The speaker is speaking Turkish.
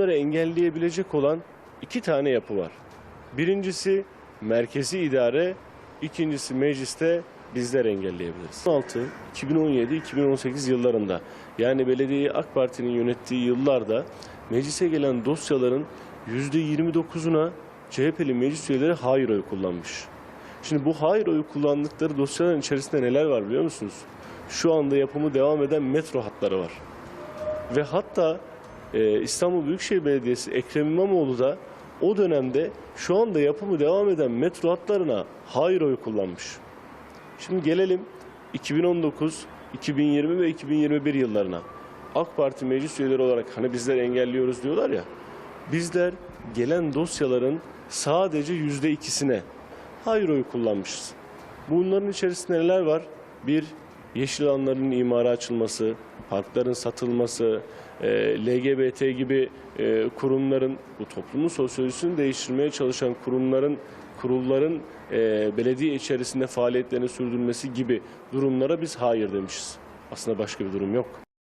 bunları engelleyebilecek olan iki tane yapı var. Birincisi merkezi idare, ikincisi mecliste bizler engelleyebiliriz. 16, 2017, 2018 yıllarında yani belediyeyi AK Parti'nin yönettiği yıllarda meclise gelen dosyaların %29'una CHP'li meclis üyeleri hayır oyu kullanmış. Şimdi bu hayır oyu kullandıkları dosyaların içerisinde neler var biliyor musunuz? Şu anda yapımı devam eden metro hatları var. Ve hatta e, İstanbul Büyükşehir Belediyesi Ekrem İmamoğlu da o dönemde şu anda yapımı devam eden metro hatlarına hayır oyu kullanmış. Şimdi gelelim 2019, 2020 ve 2021 yıllarına. AK Parti meclis üyeleri olarak hani bizler engelliyoruz diyorlar ya. Bizler gelen dosyaların sadece yüzde ikisine hayır oyu kullanmışız. Bunların içerisinde neler var? Bir, yeşil alanların imara açılması, parkların satılması, e, LGBT gibi e, kurumların, bu toplumun sosyolojisini değiştirmeye çalışan kurumların, kurulların e, belediye içerisinde faaliyetlerini sürdürmesi gibi durumlara biz hayır demişiz. Aslında başka bir durum yok.